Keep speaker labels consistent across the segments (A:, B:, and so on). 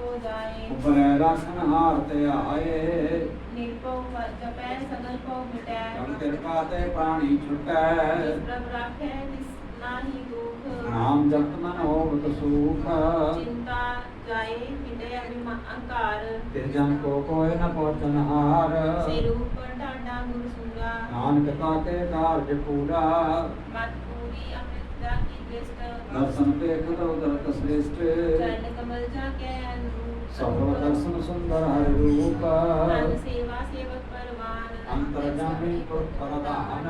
A: ਕੋ ਜਾਏ
B: ਉਪਰੈ ਰੱਖਨ ਹਾਰ ਤੇ ਆਏ
A: ਨਿਰਭਉ ਜਪੈ ਸਗਲ ਕੋ ਮਿਟੈ
B: ਜਨ ਕਿਰਪਾ ਤੇ ਪਾਣੀ ਛੁਟੈ
A: ਪ੍ਰਭ ਰਾਖੈ ਤਿਸ ਨਾਹੀ ਦੁਖ
B: ਨਾਮ ਜਪਤ ਮਨ ਹੋਵਤ ਸੁਖ
A: ਚਿੰਤਾ ਜਾਏ ਅਭਿਮਾਨ ਅਹੰਕਾਰ
B: ਤੇ ਜਨ ਕੋ ਕੋਇ ਨ ਪਹੁੰਚਨ ਹਾਰ
A: ਸੇ ਰੂਪ ਢਾਡਾ ਗੁਰ ਸੁਗਾ
B: ਨਾਨਕ ਤਾਕੇ ਕਾਰਜ ਪੂਰਾ
A: ਮਤ ਪੂਰੀ ਅੰਮ੍ਰਿਤ ਦਾ ਕੀ ਦ੍ਰਿਸ਼ਟ
B: ਦਰਸ਼ਨ ਦੇਖ ਲੋ ਦਰਤ ਸ੍ਰੇਸ਼ਟ
A: ਚਰਨ ਕਮਲ ਜਾ ਕੇ ਅਨਰੂਪ
B: ਸਫਲ ਦਰਸ਼ਨ ਸੁੰਦਰ ਹਰਿ ਰੂਪ
A: ਮਨ ਸੇਵਾ ਸੇਵਕ ਪਰਵਾਨ
B: ਅੰਤਰ ਜਾਮੀ ਪੁਰ ਪਰਦਾਨ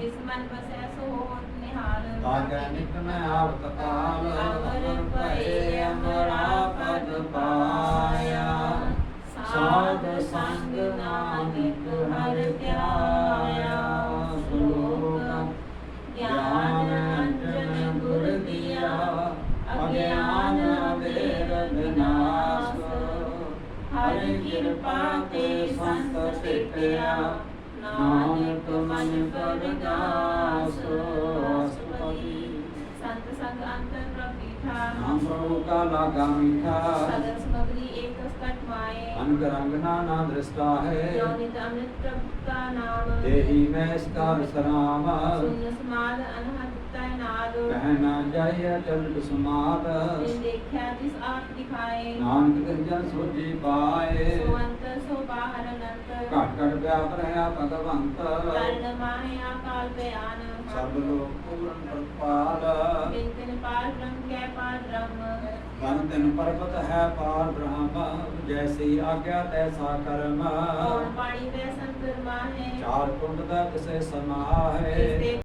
A: ਜਿਸ ਮਨ ਬਸੈ ਸੋ ਹੋਤ ਨਿਹਾਲ
B: ਤਾਕੈ ਨਿਤ ਮੈਂ ਆਵਤ ਕਾਲ
A: ਅਮਰ ਪਏ ਹਰਿ ਕਿਰਪਾ ਤੇ ਸੰਤ ਭੇਟਿਆ ਨਾਨਕ ਮਨ ਪਰਗਾਸ ਅਸਪਦੀ ਸੰਤ ਸੰਗ ਅੰਤਰ ਪ੍ਰਪੀਠਾ
B: ਨਾਮ ਪ੍ਰਭੂ ਕਾ ਲਾਗਾ ਮੀਠਾ।
A: ਸਗਲ ਸਮਗਰੀ ਏਕ ਸਕਟ ਮਾਏ।
B: ਅਨਕ ਰੰਗ ਨਾਨਾ ਦ੍ਰਿਸ਼ਟਾ ਹੈ।
A: ਜੋ ਨਿਤ ਅੰਮ੍ਰਿਤ ਪ੍ਰਭ ਕਾ ਨਾਮ।
B: ਦੇਹੀ ਮੈਂ ਇਸ ਕਾ ਵਿਸਰਾਮ
A: ਸੁਨ ਸਮਾਦ ਅਨਹਦ ਤੈ ਨਾਦ
B: ਕਹਿ ਨਾ ਜਾਈਐ ਚਲ ਸਮਾਦ
A: ਦੇਖਿਆ ਜਿਸ
B: ਨਾਨਕ ਤਿਸ ਜਨ ਸੋਜੀ ਪਾਏ।
A: ਸੋ ਅੰਤਰ ਸੋ ਬਾਹਰ ਅਨੰਤ।
B: ਘਟ ਘਟ ਵਿਆਪ ਰਹਾ ਭਗਵੰਤ।
A: ਕਰਨ ਮਾਹੇ ਆਕਾਲ ਬਿਆਨ
B: ਸਰਬ ਲੋਕ ਪੂਰਨ ਪ੍ਰਪਾਲ
A: ਪਾਰ ਬ੍ਰਹਮ ਕੈ ਪਾਰ ਬ੍ਰਹਮ।
B: ਬਨ ਤਿਨ ਪਰਬਤ ਹੈ ਪਾਰ ਬ੍ਰਹਮ। ਜੈਸੀ ਆਗਿਆ ਤੈਸਾ ਕਰਮ
A: ਪਾਣੀ ਦੇ ਸੰਤਰ ਮਾਹੇ।
B: ਚਾਰ ਕੁੰਡ ਦਾ ਕਿਸੇ ਸਮਾਹੇ।